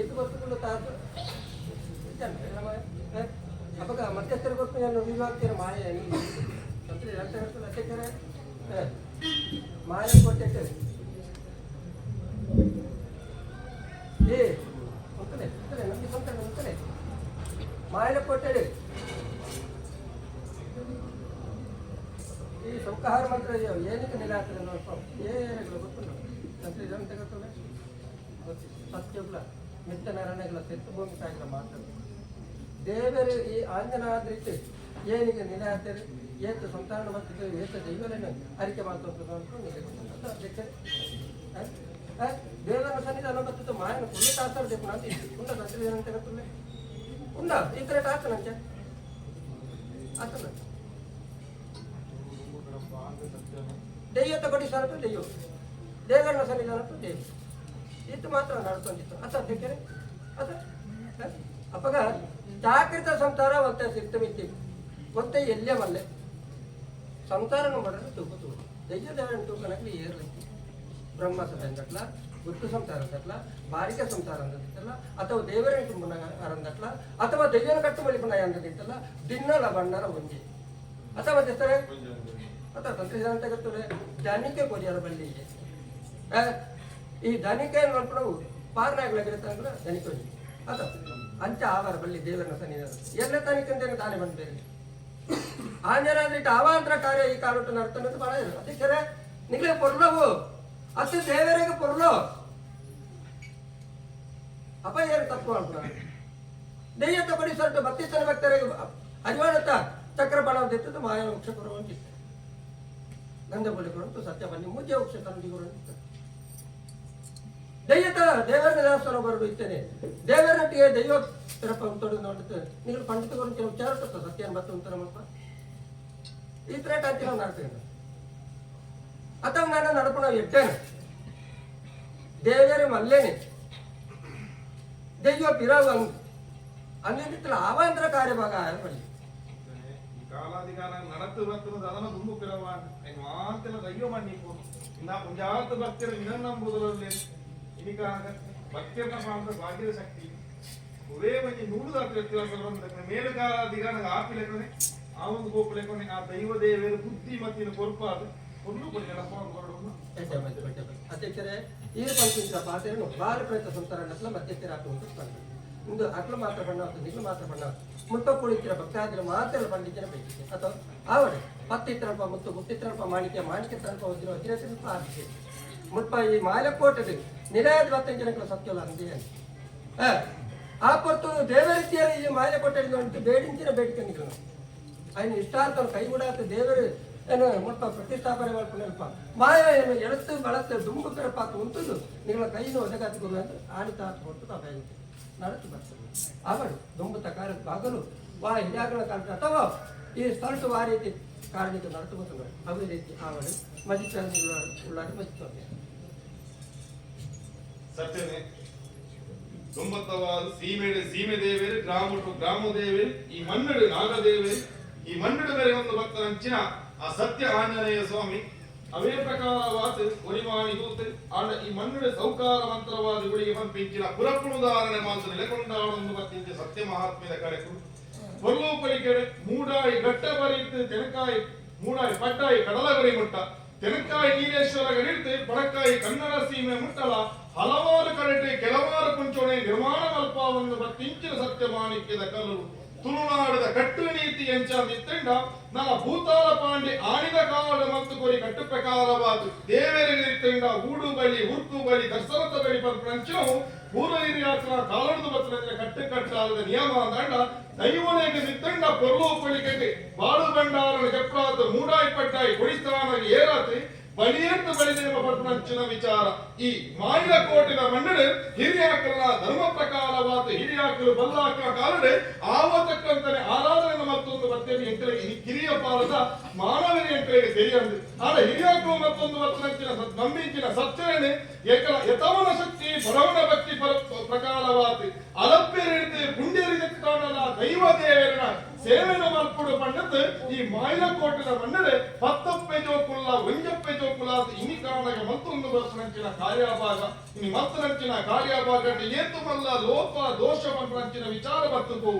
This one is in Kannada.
ಇದು ಗೊತ್ತುಗಳು ತಾತು ಅವಾಗ ಮಧ್ಯಸ್ಥರು ಗೊತ್ತು ನಾನು ವಿವಾಕ್ತಿಯ ಮಾಯ. ಮಾಯ ಕೊಟ್ಟೆ ಈ ಮಾತ್ರ ಏನಕ್ಕೆ ನೆಲೆ ಆಗ್ತದೆ ನೋಡಪ್ಪ ಏನಾಗಲ್ಲ ಗೊತ್ತು ಸಂತ್ರಿ ಅಂತ ಗೊತ್ತಲ್ಲ ಸತ್ಯಗಳ ಮಿತ್ತನರಣ್ಯಗಳ ತೆತ್ತು ಭೂಮಿ ಮಾತ್ರ ದೇವರು ಈ ಆಂಜನಾದ್ರಿಟ್ಟು ಏನಿಗೆ ನೆಲೆ ಹಾಕ್ತಾರೆ? ಏತ ಸಂತಾನ ಬರ್ತಿದ್ದೆ ಏತ ದೈವರೇನು ಅರಿಕೆ ಮಾಡ್ಕೊಂಡು ಅಂತ ಅಧ್ಯಕ್ಷರೇ. ದೇವರ ಸನ್ನಿಧಾನ ಬರ್ತಿತ್ತು ಮಾಯನ ಫುಲ್ ಟಾಸ್ತಾರ ಬೇಕು ನಾನು ಉಂಡ ಸಂತ್ರಿ ಏನಂತ ಗೊತ್ತಿಲ್ಲ ಉಂಡ ಈ ಕಡೆ ಟಾಸ್ತನಂತೆ ಆತನ ದೆಯ್ಯತ ಬಡಿ ಸರಟು ದೆಯ್ಯು ದೇವರನ್ನ ಸನ್ನಿಧಾನಟ್ಟು ದೇವಿ ಇದು ಮಾತ್ರ ನಡ್ಕೊಂಡಿತ್ತು. ಅಥ ಅಧ್ಯಕ್ಷರೇ ಅದ? ಅಪ್ಪಗ ಜಾಗೃತ ಸಂಸಾರ ಒತ್ತೆ ಸಿಕ್ತಮಿತ್ತಿ ಒತ್ತೆ ಎಲ್ಲೇ ಮಲ್ಲೆ ಸಂಸಾರನ ಮಾಡಿದ್ರೆ ತೂಕು ತೂಕು. ದೆಯ್ಯ ದೇವರನ್ನ ತೂಕನಾಗಲಿ ಏರ್ಲೈತಿ. ಬ್ರಹ್ಮ ಸಂತಟ್ಲ ಗುಟ್ಟು ಸಂಸಾರ ಅಂದಟ್ಲ ಬಾರಿಕೆ ಸಂಸಾರ ಅಂದಿತ್ತಲ್ಲ ಅಥವಾ ದೇವರೇ ತುಂಬನ ಅರಂದಟ್ಲ ಅಥವಾ ದೆಯ್ಯನ ಕಟ್ಟು ಮಳಿಪನ ಅಂದಿತ್ತಲ್ಲ ದಿನ್ನಲ ಬಣ್ಣರ ಒಂಜಿ. ಅಥವಾ ಜೊತೆ ಅತ್ತ ತಂತ್ರಜ್ಞಾನ ಅಂತ ಗೊತ್ತುರೆ ಧನಿಕೆ ಕೊರಿಯರ ಬಳ್ಳಿ ಈ ಧನಿಕೆ ನೋಡ್ಕೊಂಡು ಪಾರ್ನಾಗ್ಲಾಗಿರುತ್ತೆ ಅಂದ್ರೆ ಧನಿಕೆ ಅಂಚ ಆವಾರ ಬಳ್ಳಿ ದೇವರನ್ನ ಸನ್ನಿಧಾನ ಎಲ್ಲ ತನಿಖೆ ತಾನೇ ಬಂದ್ಬೇರೆ ಬೇರೆ ಆಂಜನಾದ್ರಿಟ್ಟು ಅವಾಂತರ ಕಾರ್ಯ ಈ ಕಾಲಟ್ಟು ನಡ್ತಾನೆ ಬಹಳ ಇದೆ ಅದಕ್ಕೆ ನಿಗ್ಲೆ ಪೊರ್ಲವು ಅಷ್ಟು ದೇವರಿಗೆ ಪೊರ್ಲು ಅಪಾಯ ತಪ್ಪು ಅಂತ ದೆಯ್ಯತ ಬಡಿ ಭಕ್ತಿ ಬತ್ತಿಸ್ತನ ಭಕ್ತರಿಗೆ ಅಜ್ವಾನತ ಚಕ್ರ ಬಣವದಿತ್ತು ಮಾಯ ಮುಖ್ಯ ಕೊರುವಂತಿತ್ತು ಗಂಧ ಬಳಿ ಕೊರಂತು ಸತ್ಯ ಬನ್ನಿ. ಮುಂಜೆ ವೃಕ್ಷ ತಂದಿ ಕೊರಂತಿತ್ತು ದೆಯ್ಯತ ದೇವರ ದೇವಸ್ಥಾನ ಬರಲು ಇತ್ತೇನೆ ದೇವರೊಟ್ಟಿಗೆ ದೈವ ತೆರಪ ನೋಡುತ್ತೆ ನೀವು ಪಂಡಿತ ಗುరించి ವಿಚಾರ ಸತ್ಯ ಬತ್ತು ಅಂತ ನಮ್ಮಪ್ಪ ಈ ತರ ಟಂತಿ ನಾವು ನಡ್ತೇವೆ ಅಥವಾ ನಾನು ನಡ್ಕೊಂಡು ಎಟ್ಟೇನೆ ದೇವರೇ ಮಲ್ಲೇನೆ. ದೈವ ಪಿರಾವು ಹಂಗ್ ಹಂಗಿದ್ದಿತ್ತಲ್ಲ ಆವಾಂತರ ಕಾರ್ಯಭಾಗ ಬಲ್ಲಿ ಈ ಕಾಲಾಧಿಕಾರ ನಡತು ಬರ್ತದ ಅದನ್ನ ದುಂಬು ಪಿರವ ಮಾತೆಲ್ಲ ದಯ್ಯೋ ಮಾಡಿ ಇನ್ನ ಪುಂಜಾತ ಭಕ್ತಿರ ಇದನ್ನ ನಂಬುದರಲ್ಲಿ ಇನಿಕ ಭಕ್ತಿಯನ್ನ ಪ್ರಾಂತ ಭಾಗ್ಯದ ಶಕ್ತಿ ಒರೇ ಮಂದಿ ನೂರು ದಾತ್ರ ವ್ಯತ್ಯಾಸ ಬಂದ ಮೇಲು ಕಾಲಾಧಿಕಾರ ಆಪಿ ಲೆಕ್ಕನೆ ಆ ಒಂದು ಗೋಪು ಲೆಕ್ಕನೆ ಆ ದೈವ ದೇವರು ಬುದ್ಧಿ ಮತ್ತಿನ ಕೊರಪಾದ ಒಂದು ಕೊಡಿ ನೆನಪ ಹೊರಡೋಣ ಅಧ್ಯಕ್ಷರೇ ಈ ಪಂಚಿಂದ್ರ ಪಾತ್ರೆಯನ್ನು ಬಾಲ ಪ್ರಯತ್ನ ಸಂಸಾರ ನಕ್ಲ ಮಧ್ಯಸ್ಥರ ಹಾಕುವಂತ ಸ್ಪರ್ಧೆ ಇಂದು ಅಕ್ಲ ಮಾತ್ರ ಬಣ್ಣ ಮತ್ತು ನಿಗ್ಲು ಮಾತ್ರ ಬಣ್ಣ ಮುಟ್ಟ ಕುಳಿತಿರ ಭಕ್ತಾದಿರ ಮಾತ್ರ ಪಂಡಿತರ ಬೇಕಿದೆ ಅಥವಾ ಆವಡೆ ಪತ್ತಿತ್ರಲ್ಪ ಮುತ್ತು ಮುತ್ತಿತ್ರಲ್ಪ ಮಾಣಿಕ್ಯ ಮಾಣಿಕ್ಯ ತಲ್ಪ ವಜ್ರ ವಜ್ರ ಸ್ವಲ್ಪ ಆದಿಕೆ ಮುಟ್ಪ ಈ ಮಾಲಕೋಟದು ನಿಲಯದ ಬತ್ತಂಜ ಜನಗಳ ಸತ್ಯಲ್ಲ ಅಂದೇ ಆ ಪೊರ್ತು ದೇವರೀತಿಯ ಈ ಮಾಲಕೋಟೆ ಬೇಡಿಂಚಿನ ಬೇಡಿಕೆ ನಿಗಳು ఆయన ఇష్టార్థం కైగూడాత ದೇವರು ಏನು ಮುಟ್ಟ ಪ್ರತಿಷ್ಠಾಪನೆ ಮಾಡ್ಕೊಂಡಲ್ಪ ಮಾಯ ಏನು ಎಳತ್ತು ಬಳತ್ತು ದುಂಬು ಪೆರಪಾತು ಉಂಟುದು ನಿಗಳ ಕೈನು ಒದಗಾತಿಗಳು ಅಂತ ಆಡಿತ ಹೊತ್ತು ತಾಪಾಗುತ್ತೆ ನಡತು ಬರ್ತದೆ. ಅವಳು ದೊಂಬತ್ತ ತಕಾರ ಬಾಗಲು ವಾ ಹಿರಿಯಾಗಳ ಕಾರಣ ಅಥವಾ ಈ ಸ್ಥಳಟು ಆ ರೀತಿ ಕಾರಣಕ್ಕೆ ನಡತು ಬರ್ತದೆ. ಅದೇ ರೀತಿ ಅವಳು ಮಜಿತ ಉಳ್ಳಾಡಿ ಮಜಿತೋದೆ ಸತ್ಯನೇ ಸೀಮೆ ದೇವೇರು ಗ್ರಾಮಟು ಗ್ರಾಮ ದೇವೇರು ಈ ಮನ್ನಡು ನಾಗದೇವೆ, ಈ ಮನ್ನಡು ಬೇರೆ ಒಂದು ಅಂಚಿನ ಆ ಸತ್ಯ ಆಂಜನೇಯ ಸ್ವಾಮಿ ಅವೇ ಪ್ರಕಾರವಾದ ಒರಿಮಾನಿ ದೂತೆ ಆಡ ಈ ಮನ್ನಡು ಸೌಕಾರ ಮಂತ್ರವಾದ ಗುಳಿಗೆ ಪಂಪಿಂಚಿನ ಪುರಪುಣುದಾರಣೆ ಮಾತು ನೆಲೆಕೊಂಡಾಡೊಂದು ಬತ್ತಿಂಚ ಸತ್ಯ ಮಹಾತ್ಮ್ಯದ ಕಡೆಕು ಕೊಲ್ಲೂಪರಿ ಕಡೆ ಮೂಡಾಯಿ ಗಟ್ಟ ಬರೀತು ತೆನಕಾಯಿ ಮೂಡಾಯಿ ಪಟ್ಟಾಯಿ ಕಡಲಗರಿ ಮುಟ್ಟ ತೆನಕಾಯಿ ನೀಲೇಶ್ವರ ಗಡಿರ್ತೆ ಪಡಕಾಯಿ ಕನ್ನಡ ಸೀಮೆ ಮುಟ್ಟಲ ಹಲವಾರು ಕಡೆಟೆ ಕೆಲವಾರು ಕುಂಚೋಣೆ ನಿರ್ಮಾಣ ಮಲ್ಪವನ್ನು ಬತ್ತಿಂಚಿನ ಸತ್ಯ ಮಾಣಿಕ್ಯದ ಕಲ್ಲು ತುಳುನಾಡದ ಕಟ್ಟು ನೀತಿ ಎಂಚಾದಿತ್ತಂಡ ನಲ ಭೂತಾಲ ಪಾಂಡೆ ಆಣಿದ ಕಾವಲು ಮತ್ತು ಕೊರಿ ಕಟ್ಟು ಪ್ರಕಾರವಾದ ದೇವರಿಗಿತ್ತಂಡ ಊಡು ಬಳಿ ಉರ್ಕು ಬಳಿ ದರ್ಶನದ ಬಳಿ ಪಂಚವು ಪೂರ್ವ ಹಿರಿಯಾಸನ ಕಾಲೊಡೆದು ಬತ್ತನ ಕಟ್ಟು ಕಟ್ಟಾದ ನಿಯಮ ದಂಡ ದೈವನೆಗೆ ನಿತ್ತಂಡ ಪೊರ್ಲು ಪಳಿಕೆಗೆ ಬಾಳು ಬಂಡಾರನ ಕೆಪ್ರಾತ ಮೂಡಾಯಿ ಪಟ್ಟಾಯಿ ಕೊಡಿಸ್ತಾನಾಗಿ ಏರಾತ್ರಿ ಬಲಿಯಂತ ಬಳಿದಿರುವ ಪಟ್ಟಣಂಚಿನ ವಿಚಾರ. ಈ ಮಾಯಿಲ ಕೋಟಿನ ಮನ್ನಡೆ ಹಿರಿಯಾಕಲ ಧರ್ಮ ಪ್ರಕಾರವಾದ ಹಿರಿಯಾಕಲು ಬಲ್ಲಾಕ ಕಾಲಡೆ ಆವತಕ್ಕಂತನೆ ಆರಾಧನೆ ಮತ್ತೊಂದು ಬರ್ತೇನೆ ಎಂಕಲಿಗೆ ಈ ಕಿರಿಯ ಪಾಲದ ಮಾನವನ ಎಂಕಲಿಗೆ ಸರಿಯಂದು ಆದರೆ ಹಿರಿಯಾಕಲು ಮತ್ತೊಂದು ಬರ್ತನಂಚಿನ ನಂಬಿಂಚಿನ ಸತ್ಯನೇ ಏಕಲ ಯತವನ ಶಕ್ತಿ ಬಡವನ ಭಕ್ತಿ ಪರ- ಪ್ರಕಾರವಾದ ಅಲಪ್ಯರಿಡಿದು ಪುಣ್ಯರಿದ ಕಾಣಲ ದೈವ ದೇವರನ ಸೇವೆನ ಮಲ್ಪುಡು ಈ ಮಾಯಿಲ ಕೋಟಿನ ಮನ್ನಡೆ ಒಂಜಪ್ಪೆ ಜೋಕುಲಾದ ಇನಿ ಕಾರಣಗ ಮತ್ತೊಂದು ಬರ್ಪನಂಚಿನ ಕಾರ್ಯಭಾಗ. ಇನಿ ಮತ್ತನಂಚಿನ ಕಾರ್ಯಭಾಗ ಏತು ಮಲ್ಲ ಲೋಪ, ದೋಷ ಬರ್ಪನಂಚಿನ ವಿಚಾರ ಬರ್ತುಕು